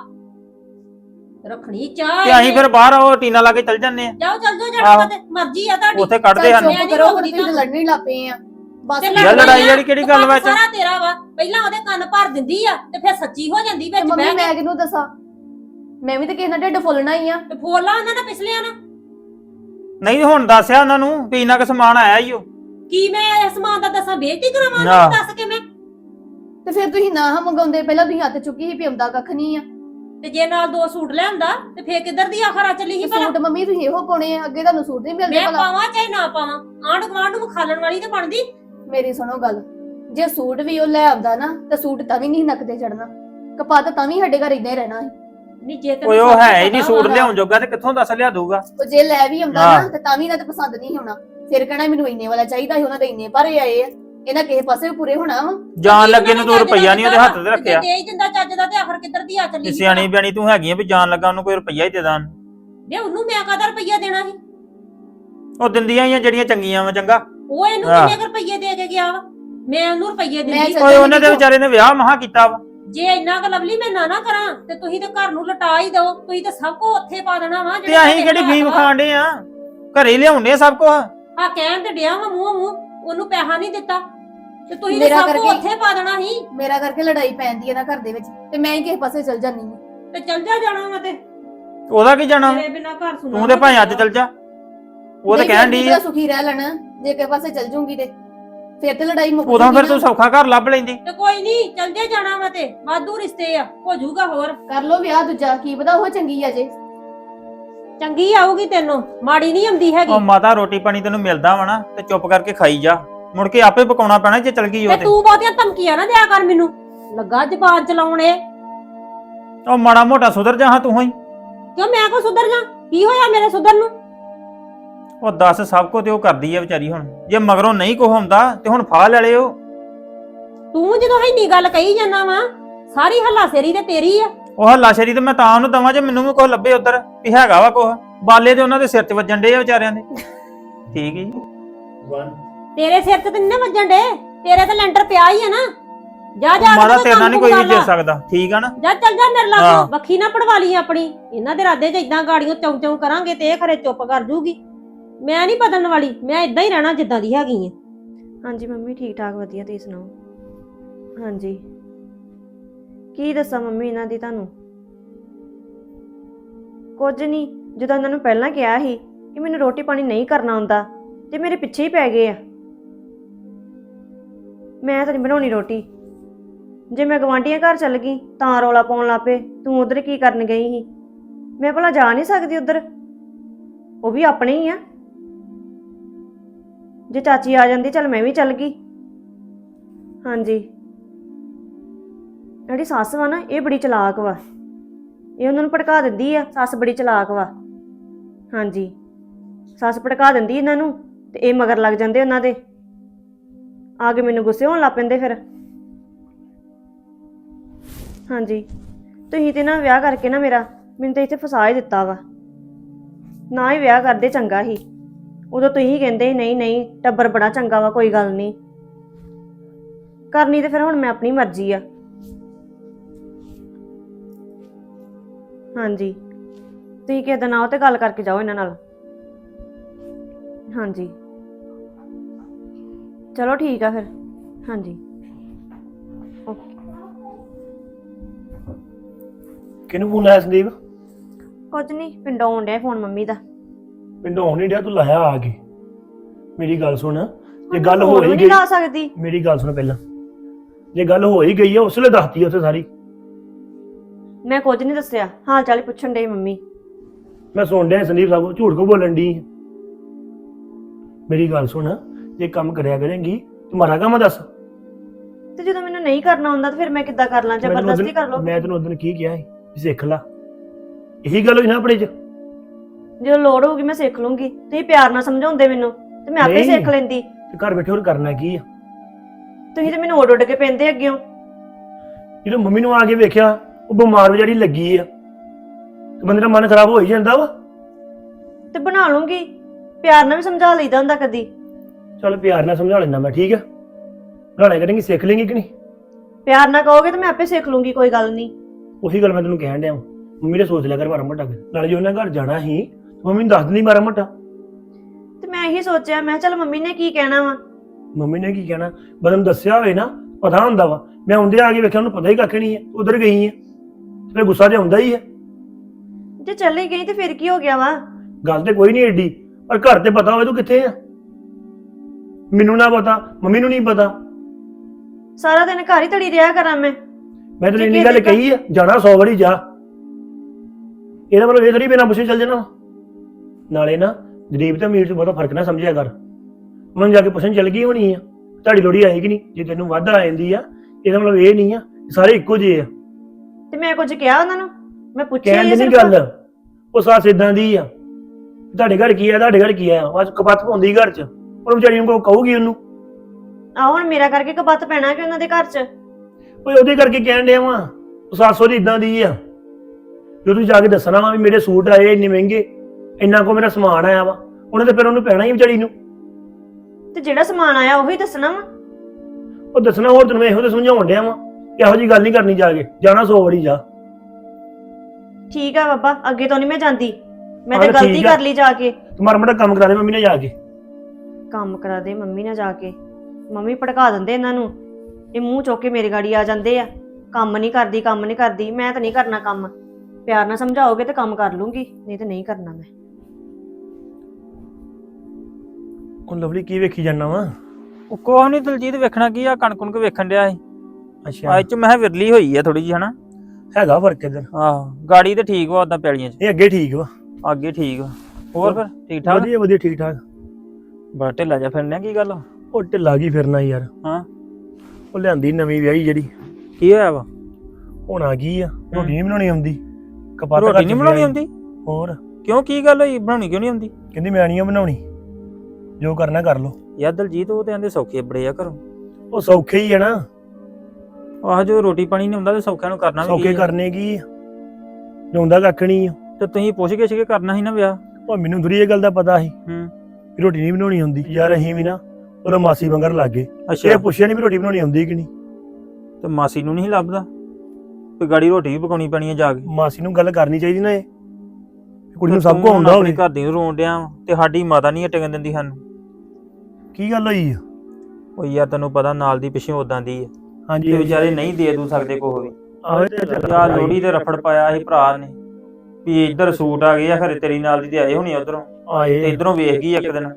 S2: ਰੱਖਣੀ ਚਾਹ
S3: ਤੇ ਅਸੀਂ ਫਿਰ ਬਾਹਰ ਉਹ ਟੀਨਾ ਲਾ ਕੇ ਚੱਲ ਜੰਨੇ ਆ
S2: ਜਾਓ ਚੱਲ ਜਾਓ ਤੇ ਮਰਜ਼ੀ ਆ ਤੁਹਾਡੀ।
S3: ਉੱਥੇ ਕੱਢਦੇ
S1: ਚੱਲ
S3: ਸਾਨੂੰ।
S2: ਮੈਂ
S1: ਚੁੱਪ
S2: ਨੀ
S1: ਕਰੋ ਹੁਣ ਤੁਸੀਂ। ਲੜਨ ਲੱਪੇ ਆ। ਬਸ
S3: ਯਾਰ ਲੜਾਈ। ਵਾਲੀ ਕਿਹੜੀ ਗੱਲ ਵਾ?
S2: ਸਾਰਾ ਤੇਰਾ ਵਾ। ਪਹਿਲਾਂ ਉਹਦੇ ਕੰਨ ਭਰ ਦਿੰਦੀ ਆ ਤੇ ਫਿਰ ਸੱਚੀ ਹੋ ਜਾਂਦੀ ਵਿੱਚ ਬਹਿ ਕੇ।
S1: ਮੈਂ ਕਿਹਨੂੰ ਦੱਸਾਂ? ਮੈਂ ਵੀ ਤਾਂ ਕਿਸੇ ਨਾਲ ਢਿੱਡ ਫੁੱਲਣਾ ਹੀ ਆ।
S2: ਤੇ ਫੋਲਾ ਉਹਨਾਂ ਨੇ ਪਿਛਲਿਆਂ ਨਾ
S3: ਨਹੀਂ ਹੁਣ ਦੱਸਿਆ ਉਹਨਾਂ ਨੂੰ ਵੀ ਇੰਨਾ ਕੁ ਸਮਾਨ ਆਇਆ ਹੀ ਉਹ
S2: ਕੀ ਮੈਂ ਇਸ ਸਮਾਨ ਦਾ ਦੱਸਾਂ? ਬੇਇੱਜ਼ਤੀ ਕਰਾਵਾਂ ਦੱਸ ਕੇ ਮੈਂ?
S1: ਤੇ ਫਿਰ ਤੁਸੀਂ ਨਾ ਹਾਂ ਮੰਗਾਉਂਦੇ। ਪਹਿਲਾਂ ਤੁਸੀਂ ਹੱਥ ਚੁੱਕੀ ਸੀ ਪਿਉਂਦਾ ਕੱਖ ਨਹੀਂ ਆ।
S2: ਤੇ ਜੇ ਨਾਲ ਦੋ ਸੂਟ ਲਿਆਂਦਾ ਤੇ ਫੇਰ ਕਿੱਧਰ ਦੀ ਆਖਰ ਆ ਚੱਲੀ ਸੀ ਭਲਾ?
S1: ਸੂਟ ਮੰਮੀ ਤੁਸੀਂ ਇਹੋ ਪਾਉਣੇ ਆ ਅੱਗੇ ਤੁਹਾਨੂੰ ਸੂਟ ਨਹੀਂ ਮਿਲਦੇ
S2: ਮੈਂ
S1: ਭਲਾ।
S2: ਪਾਵਾਂ ਚਾਹੇ ਨਾ ਪਾਵਾਂ? ਆਂਢ ਗੁਆਂਢ ਨੂੰ ਖਾਲਣ ਵਾਲੀ ਤੇ ਬਣਦੀ।
S1: ਮੇਰੀ ਸੁਣੋ ਗੱਲ ਜੇ ਸੂਟ ਵੀ ਉਹ ਲੈ ਆਉਂਦਾ ਨਾ ਤਾਂ ਸੂਟ ਤਾਂ ਵੀ ਨਹੀਂ ਨੱਕ ਤੇ ਚੜਨਾ। ਕਪਾਤ ਤਾਂ ਵੀ ਸਾਡੇ ਘਰ ਇਦਾਂ ਹੀ ਰਹਿਣਾ ਹੈ
S2: ਨਹੀਂ ਜੇ
S3: ਓਏ ਉਹ
S2: ਸਭ
S3: ਹੈ ਹੀ
S2: ਪਤਾ
S3: ਨਹੀਂ ਸੂਟ
S2: ਵਾ।
S3: ਲਿਆਉਣ ਜੋਗਾ ਤੇ ਕਿੱਥੋਂ ਦੱਸ ਲਿਆ ਦੂਗਾ
S1: ਉਹ ਜੇ ਲੈ ਵੀ ਆਉਂਦਾ
S3: ਹਾਂ।
S1: ਨਾ ਤਾਂ ਤਾਂ ਵੀ ਇਹਨਾਂ ਤੇ ਪਸੰਦ ਨਹੀਂ ਹੋਣਾ। ਫਿਰ ਕਹਿਣਾ ਮੈਨੂੰ ਇੰਨੇ ਵਾਲਾ ਚਾਹੀਦਾ ਸੀ ਉਹਨਾਂ ਦੇ ਇੰਨੇ ਭਰੇ ਆਏ ਆ। ਇਹਨਾਂ ਕਿਸੇ ਪਾਸੇ ਵੀ ਪੂਰੇ ਹੋਣਾ ਵਾ।
S3: ਜਾਣ ਲੱਗੇ ਨੂੰ ਤੂੰ ਰੁਪਈਆ ਨਹੀਂ ਉਹਦੇ ਹੱਥ ਤੇ ਰੱਖਿਆ।
S2: ਦੇ ਹੀ ਦਿੰਦਾ ਚੱਜ ਦਾ ਤੇ ਆਖਰ ਕਿੱਧਰ ਦੀ ਆ ਚੱਲੀ
S3: ਤੇ
S2: ਸੀ
S3: ਸਿਆਣੀ ਬਿਆਣੀ ਤੂੰ ਹੈਗੀ ਆ ਵੀ ਜਾਣ ਲੱਗਾ ਉਹਨੂੰ ਕੋਈ ਰੁਪਈਆ ਹੀ ਦੇ ਦਾਂ
S2: ਵੇ ਉਹਨੂੰ ਮੈਂ ਕਾਹਦਾ ਰੁਪਈਆ ਦੇਣਾ ਸੀ?
S3: ਉਹ ਦਿੰਦੀਆਂ ਹੀ ਆ ਜਿਹੜੀਆਂ ਚੰਗੀਆਂ ਵਾ ਚੰਗਾ।
S2: ਉਹ ਇਹਨੂੰ
S3: ਆਹ।
S2: ਕਿੰਨੇ ਕੁ ਰੁਪਈਏ ਦੇ ਕੇ ਗਿਆ ਵਾ? ਮੈਂ ਉਹਨੂੰ ਰੁਪਈਏ
S1: ਮੈਂ
S2: ਦਿੰਦੀ।
S3: ਓਏ ਉਹਨੇ ਤੇ ਵਿਚਾਰੇ ਨੇ ਵਿਆਹ ਮਹਾ ਕੀਤਾ ਵਾ।
S2: ਜੇ ਇੰਨਾ ਕੁ ਲਵਲੀ ਮੈਂ ਨਾ ਨਾ ਕਰਾਂ ਤੇ ਤੁਸੀਂ ਤੇ ਘਰ ਨੂੰ ਲਟਾ ਹੀ ਦਿਓ। ਤੁਸੀਂ ਤੇ ਸਭ ਕੋ ਉੱਥੇ ਪਾ ਦੇਣਾ ਵਾ
S3: ਤੇ ਅਸੀਂ ਕਿਹੜੀ ਫੀਮ ਖਾਂਦੇ ਆ? ਘਰੇ ਲਿਆਉਂਦੇ ਆ ਸਭ ਕੁਝ
S2: ਆ ਕਹਿਣ ਤੇ ਡਿਆ ਵਾ ਮੂੰਹ ਮੂੰਹ ਉਹਨੂੰ ਪੈਸਾ ਨਹੀਂ ਦਿੱਤਾ। ਤੇ ਤੁਸੀਂ ਤੇ
S1: ਮੇਰਾ
S2: ਸਭ
S1: ਕਰਕੇ-
S2: ਉੱਥੇ ਪਾ ਦੇਣਾ ਸੀ।
S1: ਮੇਰਾ ਕਰਕੇ ਲੜਾਈ ਪੈਂਦੀ ਹੈ ਨਾ ਘਰ ਦੇ ਵਿੱਚ ਤੇ ਮੈਂ ਹੀ ਕਿਸੇ ਪਾਸੇ ਚਲ ਜਾਂਦੀ ਹਾਂ।
S2: ਤੇ ਚੱਲ ਜਾ ਜਾਣਾ ਵਾ ਤੇ।
S3: ਉਹਦਾ ਕੀ ਜਾਣਾ?
S2: ਤੇਰੇ ਬਿਨਾ ਘਰ ਸੁਣਾ
S3: ਤੂੰ ਤੇ ਭਾਵੇਂ ਅੱਜ ਚੱਲ ਜਾ। ਉਹ ਤਾਂ
S1: ਨਹੀਂ,
S3: ਕਹਿਣ ਦੀ
S1: ਵੀ ਤਾਂ ਸੁਖੀ ਰਹਿ ਲੈਣਾ ਜੇ ਕਿਸੇ ਪਾਸੇ ਚਲ ਜੂੰਗੀ ਤੇ। ਫਿਰ ਤੇ ਲੜਾਈ ਮੁੱਕ
S3: ਉਦੋਂ ਫਿਰ ਤੂੰ
S1: ਨਾ।
S3: ਸੌਖਾ ਘਰ ਲੱਭ ਲੈਂਦੀ।
S2: ਤੇ ਕੋਈ ਨਹੀਂ ਚੱਲ ਜੇ ਜਾਣਾ ਵਾ ਤੇ ਵਾਧੂ ਰਿਸ਼ਤੇ ਆ ਹੋ ਜਾਊਗਾ ਹੋਰ।
S1: ਕਰ ਲੋ ਵਿਆਹ ਦੂਜਾ ਕੀ ਪਤਾ ਉਹ ਚੰਗੀ ਆ ਜੇ।
S2: ਚੰਗੀ ਆਊਗੀ ਤੈਨੂੰ ਮਾੜੀ ਨਹੀਂ ਆਉਂਦੀ ਹੈਗੀ।
S3: ਉਹ ਮਾਤਾ ਰੋਟੀ ਪਾਣੀ ਤੈਨੂੰ ਮਿਲਦਾ ਵਾ ਨਾ ਤੇ ਚੁੱਪ ਕਰਕੇ ਖਾਈ ਜਾ। ਮੁੜ ਕੇ ਆਪੇ ਪਕਾਉਣਾ ਪੈਣਾ ਜੇ ਚਲ ਗਈ ਉਹ
S2: ਤੇ
S3: ਤੇ।
S2: ਤੂੰ ਬਹੁਤੀਆਂ ਧਮਕੀਆਂ ਨਾ ਦਿਆ ਕਰ ਮੈਨੂੰ। ਲੱਗਾ ਜ਼ਬਾਨ ਚਲਾਉਣੇ।
S3: ਉਹ ਮਾੜਾ ਮੋਟਾ ਸੁਧਰ ਜਾ ਹਾਂ ਤੂੰ ਹੀ।
S2: ਕਿਉਂ ਮੈਂ ਕੋ ਸੁਧਰ ਜਾ? ਕੀ ਹੋਇਆ ਮੇਰੇ ਸੁਧਰ ਨੂੰ?
S3: ਉਹ ਦੱਸ ਸਭ ਕੁਝ ਤੇ ਉਹ ਕਰਦੀ ਆ ਵਿਚਾਰੀ ਹੁਣ। ਜੇ ਮਗਰੋਂ ਨਹੀਂ ਕੁਛ ਹੁੰਦਾ ਤੇ ਹੁਣ ਫਾਹ ਲੈ ਲਿਓ।
S2: ਤੂੰ ਜਦੋਂ ਇੰਨੀ ਗੱਲ ਕਹੀ ਜਾਂਦਾ ਵਾ ਸਾਰੀ ਹੱਲਾ ਸੇਰੀ ਤੇ ਤੇਰੀ ਆ।
S3: ਉਹ ਹੱਲਾ ਸ਼ਰੀ ਤੇ ਮੈਂ ਤਾਂ ਉਹਨੂੰ ਦਵਾਂ ਜੇ ਮੈਨੂੰ ਵੀ ਕੁਛ ਲੱਭੇ ਉਧਰ ਵੀ ਹੈਗਾ ਵਾ ਕੁਛ। ਬਾਲੇ ਤੇ ਉਹਨਾਂ ਦੇ ਸਿਰ 'ਚ ਵੱਜਣ ਡੇ ਆ ਵਿਚਾਰਿਆਂ ਦੇ। ਠੀਕ ਹੀ
S2: ਤੇਰੇ ਸਿਰ ਤੇ ਨਹੀਂ ਵੱਜਣ ਡੇ ਤੇਰੇ ਤੇ ਲੈਂਟਰ ਪਿਆ ਹੀ ਆ ਨਾ। ਜਾ ਜਾ
S3: ਮਾਦਾ
S2: ਕੇ
S3: ਤੇਰੇ ਨਾਲ ਨਹੀਂ ਕੋਈ ਵੀ
S2: ਕਰ ਲਾ।
S3: ਸਕਦਾ ਠੀਕ ਆ ਨਾ?
S2: ਜਾ ਚੱਲ ਜਾ ਮੇਰੇ
S3: ਹਾਂ।
S2: ਲਾਗੋਂ ਵੱਖੀ ਨਾ ਪੜਵਾ ਲਈ ਆਪਣੀ। ਇਹਨਾਂ ਦੇ ਰਾਦੇ 'ਚ ਇਦਾਂ ਗਾੜੀਆਂ ਚੌਂ ਚੌਂ ਕਰਾਂਗੇ ਤੇ ਇਹ ਖਰੇ ਚੁੱਪ ਕਰ ਜੂਗੀ। ਮੈਂ ਨਹੀਂ ਬਦਲਣ ਵਾਲੀ ਮੈਂ ਇਦਾਂ ਹੀ ਰਹਿਣਾ ਜਿੱਦਾਂ ਦੀ ਹੈਗੀ ਆ।
S5: ਹਾਂਜੀ ਮੰਮੀ ਠੀਕ ਠਾਕ ਵਧੀਆ ਤੁਸੀਂ ਸੁਣਾਓ? ਹਾਂਜੀ। ਕੀ ਦੱਸਾਂ ਮੰਮੀ ਇਹਨਾਂ ਦੀ ਤੁਹਾਨੂੰ? ਕੁਝ ਨਹੀਂ ਜਦੋਂ ਇਹਨਾਂ ਨੂੰ ਪਹਿਲਾਂ ਕਿਹਾ ਸੀ ਕਿ ਮੈਨੂੰ ਰੋਟੀ ਪਾਣੀ ਨਹੀਂ ਕਰਨਾ ਆਉਂਦਾ ਤੇ ਮੇਰੇ ਪਿੱਛੇ ਹੀ ਪੈ ਗਏ ਆ। ਮੈਂ ਤਾਂ ਨਹੀਂ ਬਣਾਉਣੀ ਰੋਟੀ। ਜੇ ਮੈਂ ਗਵਾਂਢੀਆਂ ਘਰ ਚੱਲ ਗਈ, ਤਾਂ ਰੌਲਾ ਪਾਉਣ ਲੱਪੇ ਤੂੰ ਉਧਰ ਕੀ ਕਰਨ ਗਈ ਸੀ? ਮੈਂ ਭਲਾ ਜਾ ਨਹੀਂ ਸਕਦੀ ਉਧਰ। ਉਹ ਵੀ ਆਪਣੇ ਹੀ ਆ। ਜੇ ਚਾਚੀ ਆ ਜਾਂਦੀ, ਚੱਲ ਮੈਂ ਵੀ ਚੱਲ ਗਈ। ਹਾਂਜੀ। ਜਿਹੜੀ ਸੱਸ ਵਾ ਨਾ, ਇਹ ਬੜੀ ਚਲਾਕ ਵਾ। ਇਹ ਉਹਨਾਂ ਨੂੰ ਭੜਕਾ ਦਿੰਦੀ ਆ, ਸੱਸ ਬੜੀ ਚਲਾਕ ਵਾ। ਹਾਂਜੀ। ਸੱਸ ਭੜਕਾ ਦਿੰਦੀ ਇਹਨਾਂ ਨੂੰ, ਤੇ ਇਹ ਮਗਰ ਲੱਗ ਜਾਂਦੇ ਉਹਨਾਂ ਦੇ। ਆ ਕੇ ਮੈਨੂੰ ਗੁੱਸੇ ਹੋਣ ਲੱਗ ਪੈਂਦੇ ਫਿਰ। ਹਾਂਜੀ। ਤੁਸੀਂ ਤੇ ਨਾ ਵਿਆਹ ਕਰਕੇ ਨਾ ਮੇਰਾ ਮੈਨੂੰ ਤਾਂ ਇੱਥੇ ਫਸਾ ਹੀ ਦਿੱਤਾ ਵਾ। ਨਾ ਹੀ ਵਿਆਹ ਕਰਦੇ ਚੰਗਾ ਹੀ। ਉਦੋਂ ਤੁਸੀਂ ਕਹਿੰਦੇ ਸੀ, ਨਹੀਂ ਨਹੀਂ ਟੱਬਰ ਬੜਾ ਚੰਗਾ ਵਾ ਕੋਈ ਗੱਲ ਨਹੀਂ। ਕਰਨੀ ਤੇ ਫਿਰ ਹੁਣ ਮੈਂ ਆਪਣੀ ਮਰਜ਼ੀ ਆ। ਹਾਂਜੀ। ਤੁਸੀਂ ਕਿਸੇ ਦਿਨ ਆਓ ਤੇ ਗੱਲ ਕਰਕੇ ਜਾਓ ਇਹਨਾਂ ਨਾਲ। ਹਾਂਜੀ। ਚਲੋ ਠੀਕ ਆ ਫਿਰ। ਹਾਂਜੀ। ਓਕੇ।
S4: ਕਿਹਨੂੰ ਫੋਨ ਲਾਇਆ ਸੰਦੀਪ?
S5: ਕੁਝ ਨਹੀਂ ਪਿੰਡੋਂ ਆਉਣ ਡਿਆ ਫੋਨ ਮੰਮੀ ਦਾ।
S4: ਪਿੰਡੋਂ ਆਉਣ ਨਹੀਂ ਡਿਆ ਤੂੰ ਲਾਇਆ ਆ ਕੇ। ਮੇਰੀ ਗੱਲ ਸੁਣ ਜੇ ਗੱਲ ਹੋ ਹੀ
S5: ਨਹੀਂ
S4: ਗਈ
S5: ਲਾ ਸਕਦੀ।
S4: ਮੇਰੀ ਗੱਲ ਸੁਣ ਪਹਿਲਾਂ। ਜੇ ਗੱਲ ਹੋ ਹੀ ਗਈ ਆ ਉਸ ਵੇਲੇ ਦੱਸਤੀ ਉੱਥੇ ਸਾਰੀ।
S5: ਮੈਂ ਕੁਝ ਨਹੀਂ ਦੱਸਿਆ ਹਾਲ ਚਾਲ ਹੀ ਪੁੱਛਣ ਡੇ ਮੰਮੀ।
S4: ਮੈਂ ਸੁਣ ਡਿਆ ਸੰਦੀਪ ਸਾਹਿਬ ਝੂਠ ਕੋ ਬੋਲਣ ਦੀ ਮੇਰੀ ਗੱਲ ਸੁਣ ਜੇ ਕੰਮ ਕਰਿਆ ਕਰੇਂਗੀ ਤੁਹਾਡਾ ਕੰਮ ਦੱਸ।
S5: ਤੇ ਜਦੋਂ ਮੈਨੂੰ ਨਹੀਂ ਕਰਨਾ ਹੁੰਦਾ ਤਾਂ ਫਿਰ ਮੈਂ ਕਿੱਦਾਂ ਕਰ ਲਾਂ?
S4: ਮੈਂ ਤੈਨੂੰ
S5: ਜ਼ਬਰਦਸਤੀ ਕਰ ਲਓ।
S4: ਮੈਂ ਤੈਨੂੰ ਉਦੋਂ ਕੀ ਕਿਹਾ ਸੀ? ਵੀ ਸਿੱਖ ਲੈ। ਇਹੀ ਗੱਲ ਹੋਈ ਨਾ ਆਪਣੇ ਚ?
S5: ਜਦੋਂ ਲੋੜ ਹੋਊਗੀ ਮੈਂ ਸਿੱਖ ਲੂੰਗੀ। ਤੁਸੀਂ ਪਿਆਰ ਨਾਲ ਸਮਝਾਉਂਦੇ ਮੈਨੂੰ ਤੇ ਮੈਂ ਆਪੇ
S4: ਨਹੀਂ।
S5: ਸਿੱਖ ਲੈਂਦੀ।
S4: ਤੇ ਘਰ ਬੈਠੇ ਹੋਰ ਕਰਨਾ ਕੀ ਆ?
S5: ਤੁਸੀਂ ਤੇ ਮੈਨੂੰ ਉੱਡ ਉੱਡ ਕੇ ਪੈਂਦੇ ਅੱਗਿਓ।
S4: ਜਦੋਂ ਮੰਮੀ ਨੂੰ ਆ ਕੇ ਵੇਖਿਆ ਉਹ ਬਿਮਾਰ ਵਿਚਾਰੀ ਲੱਗੀ ਆ। ਤੇ ਬੰਦੇ ਦਾ ਮਨ ਖਰਾਬ ਹੋ ਹੀ ਜਾਂਦਾ ਵਾ।
S5: ਤੇ ਬਣਾ ਲੂੰਗੀ। ਪਿਆਰ ਨਾਲ ਵੀ ਸਮਝਾ ਲਈਦਾ ਹੁੰਦਾ ਕਦੀ।
S4: ਚਲ ਪਿਆਰ ਨਾਲ ਸਮਝਾ ਲੈਂਦਾ ਮੈਂ ਠੀਕ ਆ? ਬਣਾਣੇ ਕਰੇਂਗੀ ਸਿੱਖ ਲੇਂਗੀ ਕਿ ਨਹੀਂ?
S5: ਪਿਆਰ ਨਾਲ ਕਹੋਗੇ ਤਾਂ ਮੈਂ ਆਪੇ ਸਿੱਖ ਲੂੰਗੀ ਕੋਈ ਗੱਲ ਨਹੀਂ।
S4: ਉਹੀ ਗੱਲ ਮੈਂ ਤੈਨੂੰ ਕਹਿਣ ਡਿਆ ਵਾਂ। ਮੰਮੀ ਨੇ ਸੋਚ ਲਿਆ ਕਰ ਮਾਰਾ ਮੋਟਾ। ਨਾਲੇ ਜੇ ਉਹਨਾਂ ਘਰ ਜਾਣਾ ਸੀ ਮੰਮੀ ਨੂੰ ਦੱਸ ਦਿੰਦੀ ਮਾਰਾ ਮੋਟਾ।
S5: ਤੇ ਮੈਂ ਇਹੀ ਸੋਚਿਆ ਮੈਂ ਚੱਲ ਮੰਮੀ ਨੇ ਕੀ ਕਹਿਣਾ ਵਾ?
S4: ਮੰਮੀ ਨੇ ਕੀ ਕਹਿਣਾ? ਬਦਨ ਦੱਸਿਆ ਹੋਵੇ ਨਾ ਪਤਾ ਹੁੰਦਾ ਵਾ। ਮੈਂ ਹੁੰਦੇ ਆ ਕੇ ਵੇਖਿਆ ਉਹਨੂੰ ਪਤਾ ਹੀ ਕੱਖ ਨਹੀਂ ਹੈ ਉਧਰ ਗਈ ਹੈ। ਤੇ ਫਿਰ ਗੁੱਸਾ ਤੇ ਆਉਂਦਾ ਹੀ ਹੈ।
S5: ਜੇ ਚੱਲੇ ਗਈ ਤੇ ਫਿਰ ਕੀ ਹੋ ਗਿਆ ਵਾ?
S4: ਗੱਲ ਤੇ ਕੋਈ ਨਹੀਂ ਏਡੀ ਪਰ ਘਰ ਤੇ ਪਤਾ ਹੋਵੇ ਤੂੰ ਕਿੱਥੇ ਆ। ਮੈਨੂੰ ਨਾ ਪਤਾ ਮੰਮੀ ਨੂੰ ਨਹੀਂ ਪਤਾ।
S5: ਸਾਰਾ ਦਿਨ ਘਰ ਹੀ ਤੜੀ ਰਿਹਾ ਕਰਾਂ ਮੈਂ।
S4: ਮੈਂ ਤੈਨੂੰ ਇੰਨੀ ਗੱਲ ਕਹੀ ਆ ਜਾਣਾ 100 ਵਾਰੀ ਜਾ। ਇਹਦਾ ਮਤਲਬ ਇਹ ਥੋੜੀ ਬਿਨਾ ਪੁੱਛੇ ਚੱਲ ਜਾਣਾ। ਨਾਲੇ ਨਾ ਗਰੀਬ ਤੇ ਅਮੀਰ 'ਚ ਬਹੁਤਾ ਫ਼ਰਕ ਨਾ ਸਮਝਿਆ ਕਰ। ਉਹਨਾਂ ਜਾ ਕੇ ਪੁੱਛਣ ਚੱਲ ਗਈ ਹੋਣੀ ਆ। ਤੁਹਾਡੀ ਲੋੜੀ ਆਏਗੀ ਨਹੀਂ? ਜੇ ਤੈਨੂੰ ਵਾਧਾ ਆ ਜਾਂਦੀ ਆ ਇਹਦਾ ਮਤਲਬ ਇਹ ਨਹੀਂ ਆ ਸਾਰੇ ਇੱਕੋ ਜਿਹੇ ਆ।
S5: ਤੇ ਮੈਂ ਕੁਝ ਕਿਹਾ ਉਹਨਾਂ ਨੂੰ? ਮੈਂ ਪੁੱਛਿਆ
S4: ਕਹਿਣ
S5: ਹੀ
S4: ਦੀ ਨਹੀਂ। ਗੱਲ। ਉਹ ਸੱਸ ਇਦਾਂ ਦੀ ਆ। ਤੁਹਾਡੇ ਘਰ ਕੀ ਆ ਤੁਹਾਡੇ ਘਰ ਕੀ ਆ? ਬਸ ਕਪੱਤ ਪਾਉਂਦੀ ਘਰ 'ਚ। ਉਹਨੂੰ ਵਿਚਾਰੀ ਨੂੰ ਕੋ ਕਹੂਗੀ ਉਹਨੂੰ।
S5: ਆਹ ਹੁਣ ਮੇਰਾ ਕਰਕੇ ਕਬੱਤ ਪੈਣਾ ਕਿ ਉਹਨਾਂ ਦੇ ਘਰ 'ਚ?
S4: ਓਏ ਉਹਦੇ ਕਰਕੇ ਕਹਿਣ ਡਿਆ ਵਾਂ ਉਹ ਸੱਸ ਉਹਦੀ ਇਦਾਂ ਦੀ ਆ। ਜੋ ਤੂੰ ਜਾ ਕੇ ਦੱਸਣਾ ਵਾ ਵੀ ਮੇਰੇ ਸੂਟ ਆਏ ਇੰਨੇ ਮਹਿੰਗੇ ਇੰਨਾ ਕੋ ਮੇਰਾ ਸਮਾਨ ਆਇਆ ਵਾ। ਉਹਨੇ ਤੇ ਫਿਰ ਉਹਨੂੰ ਪੈਣਾ ਹੀ ਵਿਚਾਰੀ ਨੂੰ।
S5: ਤੇ ਜਿਹੜਾ ਸਮਾਨ ਆਇਆ ਉਹੀ ਦੱਸਣਾ ਵਾ?
S4: ਉਹ ਦੱਸਣਾ ਹੋਰ ਤੈਨੂੰ ਮੈਂ ਇਹੋ ਤੇ ਸਮਝਾਉਣ ਡਿਆ ਵਾਂ ਇਹੋ ਜੀ ਗੱਲ ਨਹੀਂ ਕਰਨੀ ਜਾ ਕੇ ਜਾਣਾ ਸੋ ਵੜੀ ਜਾ।
S5: ਠੀਕ ਆ ਬਾਬਾ ਅੱਗੇ ਤੋਂ ਨਹੀਂ ਮੈਂ ਜਾਂਦੀ। ਮੈਂ ਤੇ ਗਲਤੀ
S4: ਠੀਕ ਆ।
S5: ਕਰ ਲਈ ਜਾ ਕੇ।
S4: ਤੂੰ ਮਾੜਾ ਮੋਟਾ ਕੰਮ ਕਰਾ ਦੇ ਮੰਮੀ ਨੇ ਜਾ ਕੇ।
S5: ਕੰਮ ਕਰਾ ਦੇ ਮੰਮੀ ਨਾਲ ਜਾ ਕੇ। ਮੰਮੀ ਭੜਕਾ ਦਿੰਦੇ ਇਹਨਾਂ ਨੂੰ। ਇਹ ਮੂੰਹ ਚੁੱਕ ਕੇ ਮੇਰੇ ਗਾੜੀ ਆ ਜਾਂਦੇ ਆ। ਕੰਮ ਨਹੀਂ ਕਰਦੀ ਕੰਮ ਨਹੀਂ ਕਰਦੀ। ਮੈਂ ਤਾਂ ਨਹੀਂ ਕਰਨਾ ਕੰਮ। ਪਿਆਰ ਨਾਲ ਸਮਝਾਓਗੇ ਤੇ ਕੰਮ ਕਰ ਲੂੰਗੀ। ਨਹੀਂ ਤੇ ਨਹੀਂ ਕਰਨਾ ਮੈਂ।
S4: ਹੁਣ ਲਵਲੀ ਕੀ ਵੇਖੀ ਜਾਣਾ ਵਾ?
S3: ਉਹ ਕੋਹ ਨਹੀਂ ਦਲਜੀਤ ਵੇਖਣਾ ਕੀ ਆ? ਕਣਕ ਕੁਣਕ ਵੇਖਣ ਡਿਆ ਸੀ।
S4: ਅੱਛਾ।
S3: ਅੱਜ ਚ ਮੈਂ ਕਿਹਾ ਵਿਰਲੀ ਹੋਈ ਆ ਥੋੜੀ ਜੀ ਹਨਾ?
S4: ਹੈਗਾ ਫ਼ਰਕ ਇਧਰ।
S3: ਆਹੋ ਗਾੜੀ ਤੇ ਠੀਕ ਵਾ ਉਦਾਂ ਪੈਲੀਆਂ ਚ।
S4: ਇਹ ਅੱਗੇ ਠੀਕ ਵਾ।
S3: ਅੱਗੇ ਠੀਕ ਵਾ। ਹੋਰ ਫਿਰ ਠੀਕ ਠਾਕ?
S4: ਵਧੀਆ ਵਧੀਆ ਠੀਕ ਠਾਕ।
S3: ਬੜਾ ਢਿੱਲਾ ਜਾ ਫਿਰਨਿਆ ਕੀ ਗੱਲ?
S4: ਉਹ ਢਿੱਲਾ ਕੀ ਫਿਰਨਾ ਯਾਰ।
S3: ਹਾਂ।
S4: ਉਹ ਲਿਆਂਦੀ ਨਵੀਂ ਵਿਆਹੀ ਜਿਹੜੀ।
S3: ਕੀ ਹੋਇਆ ਵਾ?
S4: ਹੁਣ ਗਈ ਆ? ਰੋਟੀ ਨਹੀਂ ਬਣਾਉਣੀ ਆਉਂਦੀ। ਕਪਾਤਾ
S3: ਰੋਟੀ ਨਹੀਂ ਬਣਾਉਣੀ ਆਉਂਦੀ?
S4: ਹੋਰ?
S3: ਕਿਉਂ ਕੀ ਗੱਲ ਹੋਈ? ਬਣਾਉਣੀ ਕਿਉਂ ਨਹੀਂ ਆਉਂਦੀ?
S4: ਕਹਿੰਦੀ ਮੈਂ ਨਹੀਂ ਬਣਾਉਣੀ। ਜੋ ਕਰਨਾ ਕਰ ਲੋ
S3: ਯਾਰ ਦਲਜੀਤ ਉਹ ਤੇ ਆਂਦੇ ਸੌਖੇ ਬੜੇ ਆ ਘਰੋਂ।
S4: ਉਹ ਸੌਖੇ ਹੀ ਆ ਨਾ।
S3: ਆਹ ਜੋ ਰੋਟੀ ਪਾਣੀ ਨਹੀਂ ਹੁੰਦਾ ਤੇ ਸੌਖਿਆਂ ਨੂੰ ਕਰਨਾ ਵੀ
S4: ਸੌਖੇ
S3: ਕੀ?
S4: ਕਰਨੇ ਕੀ ਆ? ਜਿਉਂਦਾ ਕੱਖ ਨਹੀਂ
S3: ਤੇ ਤੁਸੀਂ ਪੁੱਛ ਕੇ ਕੇ ਕਰਨਾ ਸੀ ਨਾ ਵਿਆਹ?
S4: ਉਹ ਮੈਨੂੰ ਥੋੜੀ ਇਹ ਗੱਲ ਦਾ ਪਤਾ ਸੀ।
S3: ਹੂੰ।
S4: ਵੀ ਰੋਟੀ ਨਹੀਂ ਬਣਾਉਣੀ ਆਉਂਦੀ ਯਾਰ ਅਸੀਂ ਵੀ ਨਾ ਉਹ ਮਾਸੀ ਵਾਂਗਰ ਲੱਗ। ਗਏ
S3: ਅੱਛਾ।
S4: ਇਹ ਪੁੱਛਿਆ ਨਹੀਂ ਵੀ ਰੋਟੀ ਬਣਾਉਣੀ ਆਉਂਦੀ ਕਿ ਨਹੀਂ।
S3: ਤੇ ਮਾਸੀ ਨੂੰ ਨਹੀਂ ਲੱਭਦਾ? ਕੋਈ ਗਾੜੀ ਰੋਟੀ ਵੀ ਪਕਾਉਣੀ ਪੈਣੀ ਆ ਜਾ ਕੇ।
S4: ਮਾਸੀ ਨੂੰ ਗੱਲ ਕਰਨੀ ਚਾਹੀਦੀ ਨਾ ਇਹ। ਵੀ ਕੁੜੀ ਨੂੰ ਸਭ ਕੁਝ
S3: ਹੁਣ
S4: ਆਉਂਦਾ ਹੋਵੇ।
S3: ਘਰ ਦੀ ਨੂੰ ਰੋਣ ਡਿਆ ਵਾਂ ਤੇ ਸਾਡੀ ਮਾਤਾ ਨਹੀਂ ਟਿਕਣ ਦਿੰਦੀ ਸਾਨੂੰ।
S4: ਕੀ ਗੱਲ ਹੋਈ ਆ?
S3: ਉਹ ਯਾਰ ਤੈਨੂੰ ਪਤਾ ਨਾਲ ਦੀ ਪਿੱਛੇ ਉਦਾਂ ਦੀ ਆ।
S4: ਹਾਂਜੀ
S3: ਤੇ ਵਿਚਾਰੇ ਨਹੀਂ ਦੇ ਦੂ ਸਕਦੇ ਕੋਹ ਵੀ।
S4: ਆਹੋ ਇਹ ਤਾਂ ਚੱਲ
S3: ਯਾਰ ਲੋੜੀ ਤੇ ਰਫੜ ਪਾਇਆ ਸੀ ਭਰਾ ਨੇ। ਵੀ ਇੱਧਰ ਸੂਟ ਆ ਗਏ ਆ ਖਰੇ ਤੇਰੀ ਨਾਲ ਦੀ ਤੇ ਆਏ ਹੋਣੀ ਉਧਰੋਂ। ਤੇ
S4: ਆਏ
S3: ਇਧਰੋਂ ਵੇਖ ਗਈ ਇੱਕ ਦਿਨ।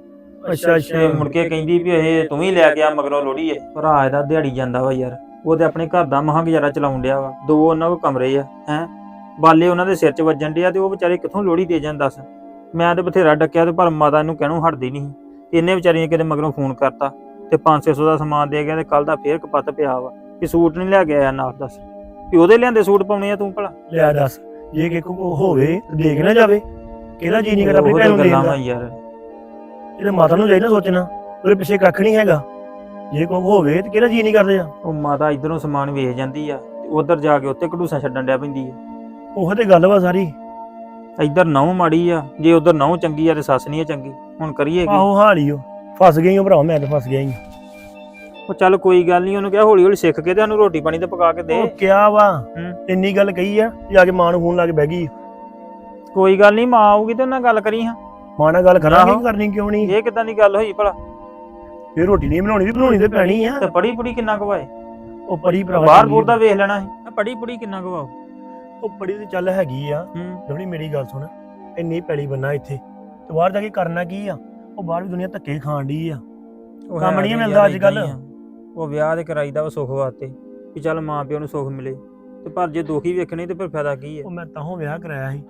S4: ਅੱਛਾ
S3: ਤੇ
S4: ਅੱਛਾ
S3: ਮੁੜ ਕੇ ਕਹਿੰਦੀ ਵੀ ਇਹ ਤੂੰ ਹੀ ਲੈ ਕੇ ਆ ਮਗਰੋਂ ਲੋੜੀ ਏ ਭਰਾ ਇਹਦਾ ਦਿਹਾੜੀ ਜਾਂਦਾ ਵਾ ਯਾਰ। ਉਹ ਤੇ ਆਪਣੇ ਘਰ ਦਾ ਮਹਾਂ ਗੁਜ਼ਾਰਾ ਚਲਾਉਣ ਡਿਆ ਵਾ। ਦੋ ਉਹਨਾਂ ਕੋ ਕਮਰੇ ਆ ਹੈ। ਬਾਲੇ ਉਹਨਾਂ ਦੇ ਸਿਰ 'ਚ ਵੱਜਣ ਡਿਆ ਤੇ ਉਹ ਵਿਚਾਰੇ ਕਿੱਥੋਂ ਲੋੜੀ ਦੇ ਜਾਣ ਦੱਸ। ਮੈਂ ਤੇ ਬਥੇਰਾ ਡੱਕਿਆ ਤੇ ਪਰ ਮਾਤਾ ਇਹਨੂੰ ਕਹਿਣੋਂ ਹਟਦੀ ਨਹੀਂ ਸੀ। ਇਹਨੇ ਵਿਚਾਰੀ ਨੇ ਕਿਤੇ ਮਗਰੋਂ ਫੋਨ ਕਰਤਾ ਤੇ 500 ਦਾ ਸਮਾਨ ਦੇ ਗਿਆ ਤੇ ਕੱਲ ਦਾ ਫੇਰ ਕਪੱਤ ਪਿਆ ਵਾ। ਵੀ ਸੂਟ ਨਹੀਂ ਲੈ ਕੇ ਆਇਆ ਨਾਲ ਦੱਸ। ਵੀ ਉਹਦੇ ਲਿਆਂਦੇ ਸੂਟ ਪਾਉਣੇ ਆ ਤੂੰ ਭਲਾ?
S4: ਲਿਆ ਦੱਸ। ਜੇ ਕਿ ਕੋ ਹੋਵੇ ਤੇ ਦੇਖ ਨਾ ਜਾਵੇ। ਕਿਹਦਾ ਜੀ ਨਹੀਂ ਕਰਦਾ ਆਪਣੀ ਭੈਣ ਨੂੰ ਦੇਣ ਦਾ
S3: ਯਾਰ।
S4: ਇਹਦੇ ਮਾਤਾ ਨੂੰ ਚਾਹੀਦਾ ਸੋਚਣਾ ਉਹਦੇ ਪਿੱਛੇ ਕੱਖ ਨਹੀਂ ਹੈਗਾ। ਜੇ ਕੋ ਹੋਵੇ ਤੇ ਕਿਹਦਾ ਜੀ ਨਹੀਂ ਕਰਦੇ ਆ?
S3: ਉਹ ਮਾਤਾ ਇਧਰੋਂ ਸਮਾਨ ਵੇਚ ਜਾਂਦੀ ਆ ਤੇ ਉਧਰ ਜਾ ਕੇ ਉੱਤੇ ਕਢੂਸਾ ਛੱਡਣ ਡਿਆ ਪੈਂਦੀ ਆ।
S4: ਉਹ ਤੇ ਗੱਲ ਵਾ ਸਾਰੀ।
S3: ਇੱਧਰ ਨਹੁੰ ਮਾੜੀ ਆ ਜੇ ਉਧਰ ਨਹੁੰ ਚੰਗੀ ਆ ਤੇ ਸੱਸ ਨਹੀਂ ਆ ਚੰਗੀ। ਹੁਣ ਕਰੀਏ ਕੀ?
S4: ਆਹੋ ਹਾਲੀ ਉਹ ਫਸ ਗਈ ਉਹ ਭਰਾ ਮੈਂ ਤੇ ਫਸ ਗਿਆ ਹੀ
S3: ਉਹ ਚੱਲ ਕੋਈ ਗੱਲ ਨਹੀਂ ਉਹਨੂੰ ਕਿਹਾ ਹੌਲੀ ਹੌਲੀ ਸਿੱਖ ਕੇ ਤੇ ਸਾਨੂੰ ਰੋਟੀ ਪਾਣੀ ਤੇ ਪਕਾ ਕੇ ਦੇ।
S4: ਉਹ ਕਿਹਾ ਵਾ?
S3: ਹੂੰ।
S4: ਇੰਨੀ ਗੱਲ ਕਹੀ ਆ ਜਾ ਕੇ ਮਾਂ ਨੂੰ ਫੋਨ ਲਾ ਕੇ ਬਹਿ ਗਈ।
S3: ਕੋਈ ਗੱਲ ਨਹੀਂ ਮਾਂ ਆਊਗੀ ਤੇ ਉਹਨਾਂ ਨਾਲ ਗੱਲ ਕਰੀ ਹਾਂ।
S4: ਮਾਂ ਨਾਲ ਗੱਲ ਕਰਾਂਗੇ
S3: ਆਹੋ।
S4: ਕਰਨੀ ਕਿਉਂ ਨਹੀਂ?
S3: ਇਹ ਕਿਦਾਂ ਦੀ ਗੱਲ ਹੋਈ ਭਲਾ?
S4: ਇਹ ਰੋਟੀ ਨਹੀਂ ਬਣਾਉਣੀ ਵੀ ਬਣਾਉਣੀ ਤੇ ਪੈਣੀ ਆ।
S3: ਤੇ ਪੜੀ ਪੁੜੀ ਕਿੰਨਾ ਕਵਾਏ
S4: ਉਹ ਪੜੀ ਭਰਾ
S3: ਬਾਹਰ ਬੂਰ ਦਾ ਵੇਖ ਲੈਣਾ ਸੀ। ਪੜੀ ਪੁੜੀ ਕਿੰਨਾ ਕਵਾਓ
S4: ਉਹ? ਪੜੀ ਤੇ ਚੱਲ ਹੈਗੀ ਆ।
S3: ਹੂੰ।
S4: ਮੇਰੀ ਗੱਲ ਸੁਣ। ਇੰਨੀ ਪੈਲੀ ਬੰਨਾ ਇੱਥੇ। ਤੇ ਬਾਹਰ ਜਾ ਕੇ ਕਰਨਾ ਕੀ ਆ? ਉਹ ਬਾਹਰ ਵੀ ਦੁਨੀਆ ਧੱਕੇ ਖਾਣ ਡਈ ਆ। ਕੰਮ ਨਹੀਂ ਮਿਲਦਾ ਅੱਜ ਕੱਲ੍ਹ।
S3: ਹੀ। ਉਹ ਵਿਆਹ ਦੇ ਕਰਾਈਦਾ ਵਾ ਸੁੱਖ ਵਾਸਤੇ ਵੀ ਚੱਲ ਮਾਂ ਪਿਓ ਨੂੰ ਸੁੱਖ ਮਿਲੇ ਤੇ ਪਰ ਜੇ ਦੁਖੀ ਵੇਖਣੇ ਤੇ ਫਿਰ ਫਾਇਦਾ ਕੀ ਹੈ
S4: ਉਹ ਮੈਂ ਤਾਂਹੋਂ ਵਿਆਹ ਕਰਾਇਆ ਸੀ।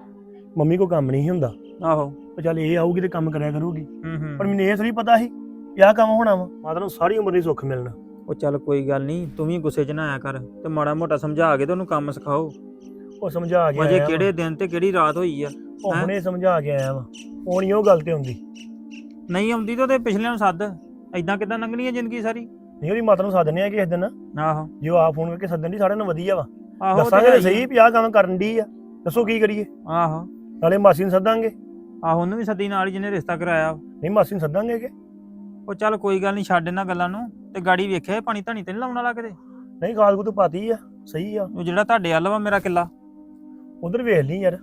S4: ਮੰਮੀ ਕੋ ਕੰਮ ਨਹੀਂ ਸੀ ਹੁੰਦਾ।
S3: ਆਹੋ।
S4: ਉਹ ਚੱਲ ਇਹ ਆਊਗੀ ਤੇ ਕੰਮ ਕਰਿਆ ਕਰੂਗੀ।
S3: ਹੂੰ ਹੂੰ।
S4: ਪਰ ਮੈਨੂੰ ਇਹ ਥੋੜੀ ਪਤਾ ਸੀ ਵੀ ਆਹ ਕੰਮ ਹੋਣਾ ਵਾ। ਮਾਤਾ ਨੂੰ ਸਾਰੀ ਉਮਰ ਨਹੀਂ ਸੁੱਖ ਮਿਲਣਾ।
S3: ਉਹ ਚੱਲ ਕੋਈ ਗੱਲ ਨਹੀਂ ਤੂੰ ਵੀ ਗੁੱਸੇ 'ਚ ਨਾ ਆਇਆ ਕਰ ਤੇ ਮਾੜਾ ਮੋਟਾ ਸਮਝਾ ਕੇ ਤੇ ਉਹਨੂੰ ਕੰਮ ਸਿਖਾਓ।
S4: ਉਹ ਸਮਝਾ ਕੇ ਆਇਆ
S3: ਕਿਹੜੇ ਦਿਨ ਤੇ ਕਿਹੜੀ ਰਾਤ ਹੋਈ ਆ।
S4: ਉਹ
S3: ਹੈਂ?
S4: ਹੁਣੇ ਸਮਝਾ ਕੇ ਆਇਆ ਵਾ। ਉਹ ਨਹੀਂ ਉਹ ਗੱਲ ਤੇ ਹੁੰਦੀ।
S3: ਨਹੀਂ ਆਉਂਦੀ ਤਾਂ ਉਹਦੇ ਪਿਛਲਿਆਂ ਨੂੰ ਸੱਦ। ਐਦਾਂ ਕਿਦਾਂ ਲੰਘਣੀ ਹੈ ਜ਼ਿੰਦਗੀ ਸਾਰੀ?
S4: ਨਹੀਂ ਉਹਦੀ ਮਾਤਾ ਨੂੰ ਸੱਦਨੇ ਆ ਕਿਸੇ ਦਿਨ।
S3: ਆਹੋ।
S4: ਜੇ ਆ ਫੋਨ ਕਰਕੇ ਸੱਦਣ ਦੀ ਸਾਰਿਆਂ ਨੂੰ ਵਧੀਆ ਵਾ।
S3: ਆਹੋ
S4: ਦੱਸਾਂਗੇ
S3: ਹੈ
S4: ਤਾਂ
S3: ਹੀ
S4: ਸਹੀ ਵੀ ਆਹ ਕੰਮ ਕਰਨ ਦੀ ਆ। ਦੱਸੋ ਕੀ ਕਰੀਏ।
S3: ਆਹੋ।
S4: ਨਾਲੇ ਮਾਸੀ ਨੂੰ ਸੱਦਾਂਗੇ।
S3: ਆਹੋ ਉਹਨੂੰ ਵੀ ਸੱਦੀ ਨਾਲ ਹੀ ਜਿਹਨੇ ਰਿਸ਼ਤਾ ਕਰਾਇਆ
S4: ਨਹੀਂ ਮਾਸੀ ਨੂੰ ਸੱਦਾਂਗੇ ਕਿ?
S3: ਉਹ ਚੱਲ ਕੋਈ ਗੱਲ ਨਹੀਂ ਛੱਡ ਇਹਨਾਂ ਗੱਲਾਂ ਨੂੰ। ਤੇ ਗਾੜੀ ਵੇਖਿਆ ਪਾਣੀ ਧਣੀ ਤੇ ਨਹੀਂ ਲਾਉਣ ਵਾਲਾ ਕਿਤੇ?
S4: ਨਹੀਂ ਖਾਦ ਕੋ ਤੂੰ ਪਾਤੀ ਆ ਸਹੀ ਆ।
S3: ਉਹ ਜਿਹੜਾ ਤੁਹਾਡੇ ਵੱਲ ਵਾ ਮੇਰਾ ਕਿੱਲਾ।
S4: ਉਧਰ ਵੇਖ ਲਈ ਯਾਰ।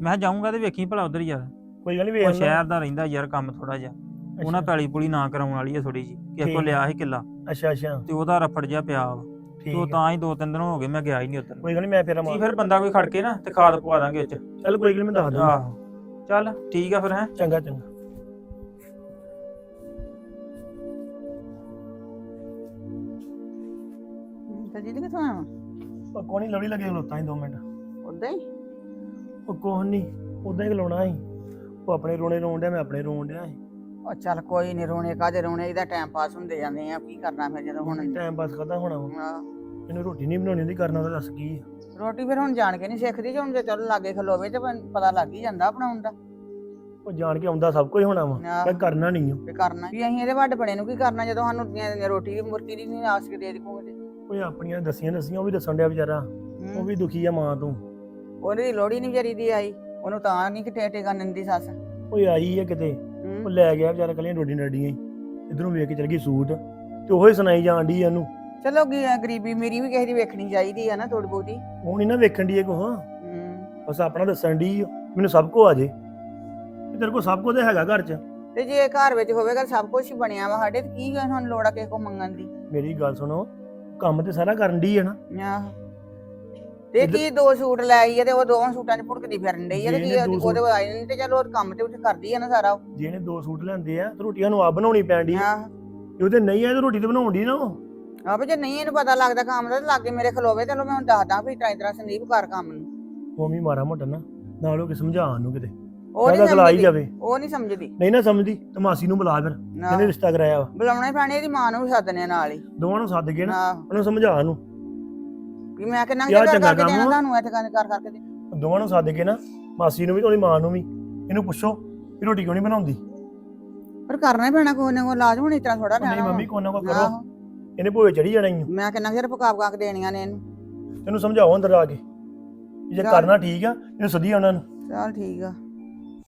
S3: ਮੈਂ ਜਾਊਂਗਾ ਤੇ ਵੇਖੀ ਭਲਾ ਉਧਰ ਯਾਰ
S4: ਕੋਈ ਗੱਲ ਨਹੀਂ ਵੇਖ ਲੈ
S3: ਸ਼ਹਿਰ ਦਾ ਰਹਿੰਦਾ ਯਾਰ ਕੰਮ ਥੋੜਾ ਜਿਹਾ। ਉਹਨਾਂ ਪੈਲੀ ਪੁਲੀ ਨਾ ਕਰਾਉਣ ਵਾਲੀ ਹੈ ਥੋੜੀ ਜੀ ਕਿਸੇ ਕੋ
S4: ਠੀਕ।
S3: ਲਿਆ ਸੀ ਕਿੱਲਾ।
S4: ਅੱਛਾ ਅੱਛਾ।
S3: ਤੇ ਉਹਦਾ ਰਫੜ ਜਿਹਾ ਪਿਆ ਵਾ। ਤੇ ਉਹ
S4: ਠੀਕ ਆ।
S3: ਤਾਂ ਹੀ ਦੋ ਤਿੰਨ ਦਿਨ ਹੋ ਗਏ ਮੈਂ ਗਿਆ ਹੀ ਨਹੀਂ ਉਧਰ।
S4: ਕੋਈ ਗੱਲ ਨਹੀਂ ਮੈਂ ਫੇਰ
S3: ਕੀ ਫਿਰ ਬੰਦਾ ਕੋਈ ਖੜ ਕੇ ਨਾ ਤੇ ਖਾਦ ਪਵਾ ਦਾਂਗੇ ਉੱਚ
S4: ਚੱਲ ਕੋਈ ਗੱਲ ਨੀ, ਮੈਂ ਦੱਸ ਦੂੰਗਾ।
S3: ਆਹੋ। ਚੱਲ ਠੀਕ ਆ ਫਿਰ ਹੈ।
S4: ਚੰਗਾ ਚੰਗਾ।
S6: ਤਾਂ ਜੀ ਕਿਥੋਂ ਆਇਆ
S4: ਉਹ ਕੋਣੀ ਲੜੀ ਲੱਗੇ ਖਲੋਤਾ ਸੀ 2 ਮਿੰਟ।
S6: ਉਦਾਂ ਹੀ?
S4: ਉਹ ਕੋਹ ਨਹੀਂ ਉਦਾਂ ਹੀ ਖਲੋਣਾ ਸੀ। ਉਹ ਆਪਣੇ ਰੋਣੇ ਰੋਣ ਡਿਆ ਮੈਂ ਆਪਣੇ ਰੋਣ ਡਿਆ ਸੀ।
S6: ਉਹ ਚੱਲ ਕੋਈ ਨਹੀਂ ਰੋਣੇ ਕਾਦੇ ਰੋਣੇ? ਇਹਦਾ ਟਾਈਮ ਪਾਸ ਹੁੰਦੇ ਜਾਂਦੇ ਆ ਕੀ ਕਰਨਾ ਫਿਰ ਜਦੋਂ ਹੁਣ?
S4: ਟਾਈਮ ਪਾਸ ਕਰਦਾ ਹੋਣਾ ਵਾ?
S6: ਆਹ,
S4: ਇਹਨੂੰ ਰੋਟੀ ਨਹੀਂ ਬਣਾਉਣੀ ਹੁੰਦੀ ਕਰਨਾ ਤਾਂ ਦੱਸ ਕੀ ਆ?
S6: ਰੋਟੀ ਫਿਰ ਹੁਣ ਜਾਣ ਕੇ ਨਹੀਂ ਸਿੱਖਦੀ ਜੇ ਹੁਣ ਜੇ ਚੱਲ ਲਾਗੇ ਖਲੋਵੇ ਤੇ ਪਨ- ਪਤਾ ਲੱਗ ਹੀ ਜਾਂਦਾ ਬਣਾਉਣ ਦਾ
S4: ਉਹ ਜਾਣ ਕੇ ਆਉਂਦਾ ਸਭ ਕੁਝ ਹੋਣਾ ਵਾ
S6: ਆਹ।
S4: ਮੈਂ ਕਰਨਾ ਨਹੀਂ ਓ
S6: ਤੇ ਕਰਨਾ ਵੀ ਅਸੀਂ ਇਹਦੇ ਵੱਡ ਬਣੇ ਨੂੰ ਕੀ ਕਰਨਾ ਜਦੋਂ ਸਾਨੂੰ ਦੀਆਂ- ਰੋਟੀ ਦੀ ਮੁਰਤੀ ਦੀ ਨਹੀਂ ਆਸ ਕੇ ਦੇ ਦੇਖੋਗੇ
S4: ਓਏ ਆਪਣੀਆਂ ਦਸੀਆਂ ਦਸੀਆਂ ਉਹ ਵੀ ਦੱਸਣ ਡਿਆ ਵਿਚਾਰਾ। ਉਹ ਵੀ ਦੁਖੀ ਆ ਮਾਂ ਤੋਂ।
S6: ਉਹਦੀ ਲੋੜੀ ਨਹੀਂ ਵਿਚਾਰੀ ਦੀ ਆਈ ਉਹਨੂੰ ਤਾਂ ਨਹੀਂ ਕਿ ਟੇਟੇ ਕਰਨ ਦਿੰਦੀ ਸੱਸ।
S4: ਓਏ ਆਈ ਆ ਕਿਤੇ।
S6: ਹੂੰ।
S4: ਉਹ ਲੈ ਗਿਆ ਵਿਚਾਰਾ ਕੱਲੀਆਂ ਰੋਟੀ ਨੜੀਆਂ ਹੀ। ਇਧਰੋਂ ਵੇਖ ਕੇ ਚਲ ਗਈ ਸੂਟ ਤੇ ਉਹੀ ਸੁਣਾਈ ਜਾਣ ਡਈ ਇਹਨੂੰ
S6: ਚਲੋ ਗੀ- ਗਰੀਬੀ ਮੇਰੀ ਵੀ ਕਿਸੇ ਦੀ ਵੇਖਣੀ ਚਾਹੀਦੀ ਆ ਨਾ ਥੋੜੀ ਬਹੁਤੀ।
S4: ਉਹ ਨਹੀਂ ਨਾ ਵੇਖਣ ਦੀ ਕੋ
S6: ਹੂੰ।
S4: ਬਸ ਆਪਣਾ ਦੱਸਣ ਦੀ ਮੈਨੂੰ ਸਭ ਕੋ ਆ ਜੇ। ਵੀ ਤੇਰੇ ਕੋ ਸਭ ਕੁਝ ਤੇ ਹੈਗਾ ਘਰ 'ਚ।
S6: ਤੇ ਜੇ ਘਰ ਵਿੱਚ ਹੋਵੇਗਾ ਸਭ ਕੁਝ ਹੀ ਬਣਿਆ ਵਾ ਸਾਡੇ ਤੇ ਕੀ ਗਾ ਹੁਣ ਲੋੜ ਆ ਕਿਸੇ ਕੋ ਮੰਗਣ ਦੀ?
S4: ਮੇਰੀ ਗੱਲ ਸੁਣੋ ਕੰਮ ਤੇ ਸਾਰਾ ਕਰਨ ਦੀ ਹੈ ਨਾ।
S6: ਆਹੋ। ਤੇ ਕੀ ਦੋ ਸੂਟ ਲੈ ਆਈ ਆ ਤੇ ਉਹ ਦੋਵਾਂ ਸੂਟਾਂ 'ਚ ਭੁੜਕਦੀ ਫਿਰਨ ਡਈ ਆ ਤੇ ਕੀ ਉਹਦੇ ਕੋਲ ਆਈ ਨਹੀਂ ਤੇ ਚਲੋ ਉਹ ਕੰਮ ਤੇ ਉੱਥੇ ਕਰਦੀ ਆ ਨਾ ਸਾਰਾ ਉਹ।
S4: ਜੇ ਇਹਨੇ ਦੋ ਸੂਟ ਲੈਂਦੇ ਆ ਤੇ ਰੋਟੀਆਂ ਨੂੰ ਆਪ ਬਣਾਉਣੀ ਪੈਂਦੀ। ਜੇ ਉਹਦੇ ਨਹੀਂ ਆ ਤੇ ਰੋਟੀ ਤੇ ਬਣਾਉਣ ਦੀ ਨਾ ਉਹ?
S6: ਆਪੇ ਜੇ ਨਹੀਂ ਇਹਨੂੰ ਪਤਾ ਲੱਗਦਾ ਕੰਮ ਦਾ ਤੇ ਲਾਗੇ ਮੇਰੇ ਖਲੋਵੇ ਚਲੋ ਮੈਂ ਹੁਣ ਦੱਸਦਾ ਵੀ ਟਾਈ ਤਰ੍ਹਾਂ ਸੰਦੀਪ ਕਰ ਕੰਮ ਨੂੰ।
S4: ਵੀ ਮਾਰਾ ਮੋਟਾ ਨਾ ਨਾਲ ਉਹ ਕਿ ਸਮਝਾਉਣ ਨੂੰ ਕਿਤੇ।
S6: ਉਹ ਨਹੀਂ ਸਮਝਦੀ
S4: ਜਾਵੇ।
S6: ਉਹ ਨਹੀਂ ਸਮਝਦੀ।
S4: ਨਹੀਂ ਨਾ ਸਮਝਦੀ ਤੇ ਮਾਸੀ ਨੂੰ ਬੁਲਾ ਫਿਰ।
S6: ਨਾ।
S4: ਇਹਨੇ ਰਿਸ਼ਤਾ ਕਰਾਇਆ ਵਾ।
S6: ਬੁਲਾਉਣਾ ਹੀ ਪੈਣਾ ਇਹਦੀ ਮਾਂ ਨੂੰ ਵੀ ਸੱਦਨੇ ਨਾਲ ਹੀ।
S4: ਦੋਵਾਂ ਨੂੰ ਸੱਦ ਕੇ ਨਾ
S6: ਨਾ
S4: ਉਹਨੂੰ ਸਮਝਾ ਨੂੰ।
S6: ਵੀ ਮੈਂ ਕਿੰਨਾ
S4: ਯਾਰ
S6: ਕਰ
S4: ਚੰਗਾ
S6: ਕਰਕੇ
S4: ਕੰਮ
S6: ਦੇਣਾ
S4: ਆ।
S6: ਤੁਹਾਨੂੰ ਇੱਥੇ ਕਰ ਕਰ ਕਰਕੇ ਦੇ।
S4: ਦੋਵਾਂ ਨੂੰ ਸੱਦ ਕੇ ਨਾ ਮਾਸੀ ਨੂੰ ਵੀ ਤੇ ਉਹਦੀ ਮਾਂ ਨੂੰ ਵੀ। ਇਹਨੂੰ ਪੁੱਛੋ ਵੀ ਰੋਟੀ ਕਿਉਂ ਨਹੀਂ ਬਣਾਉਂਦੀ?
S6: ਪਰ ਕਰਨਾ ਹੀ ਪੈਣਾ ਕੋਈ ਨਾ ਕੋਈ ਲਾਜ਼ਮ ਹੁਣ ਤਰ੍ਹਾਂ ਥੋੜਾ
S4: ਨਹੀਂ
S6: ਰਹਿਣਾ
S4: ਮੰਮੀ ਕੋਈ ਨਾ ਕੋਈ ਕਰੋ।
S6: ਆਹੋ।
S4: ਇਹਨੇ ਭੋਏ ਚੜੀ ਜਾਣਾ ਹੀ
S6: ਮੈਂ ਕਿੰਨਾ ਚਿਰ ਪਕਾ ਪਕਾ ਕੇ ਦੇਣੀਆਂ ਨੇ ਇਹਨੂੰ।
S4: ਤੈਨੂੰ ਸਮਝਾਓ ਅੰਦਰ ਆ ਕੇ। ਵੀ ਜੇ
S6: ਚੱਲ।
S4: ਕਰਨਾ ਠੀਕ ਆ ਇਹਨੂੰ ਸਦੀ ਉਹਨਾਂ ਨੂੰ।
S6: ਚਲ ਠੀਕ ਆ।